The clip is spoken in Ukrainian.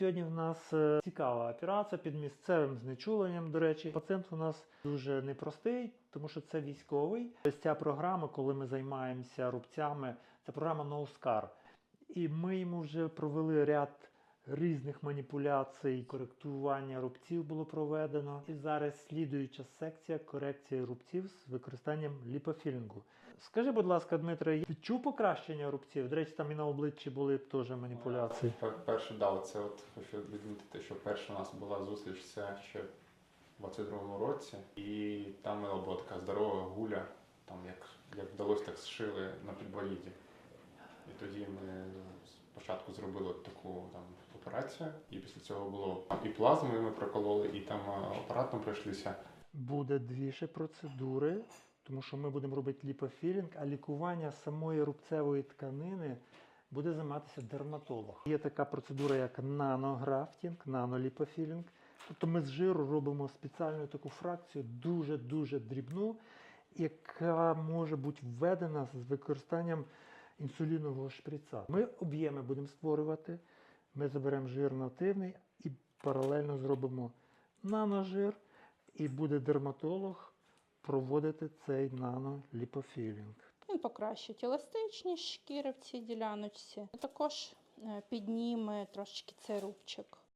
сьогодні в нас е, цікава операція під місцевим знечуленням. До речі, пацієнт у нас дуже непростий, тому що це військовий. Ось Ця програма, коли ми займаємося рубцями, це програма NoScar. І ми йому вже провели ряд різних маніпуляцій, коректування рубців було проведено. І зараз слідуюча секція корекції рубців з використанням ліпофілінгу. Скажи, будь ласка, Дмитре, відчув покращення рубців? До речі, там і на обличчі були теж маніпуляції. Перше, да, це от хочу відмітити, що перша у нас була зустріч це ще в 22-му році, і там була така здорова гуля, там як, як вдалося, так зшили на підборідді. І тоді ми спочатку зробили таку там операцію, і після цього було і плазмою ми прокололи, і там а, апаратом пройшлися. Буде дві ще процедури, тому що ми будемо робити ліпофілінг, а лікування самої рубцевої тканини буде займатися дерматолог. Є така процедура, як нанографтінг, наноліпофілінг. Тобто ми з жиру робимо спеціальну таку фракцію, дуже-дуже дрібну, яка може бути введена з використанням інсулінового шприца. Ми об'єми будемо створювати, ми заберемо жир нативний і паралельно зробимо наножир, і буде дерматолог проводити цей наноліпофілінг. Він покращить еластичність шкіри в цій діляночці. Також е, підніме трошечки цей рубчик.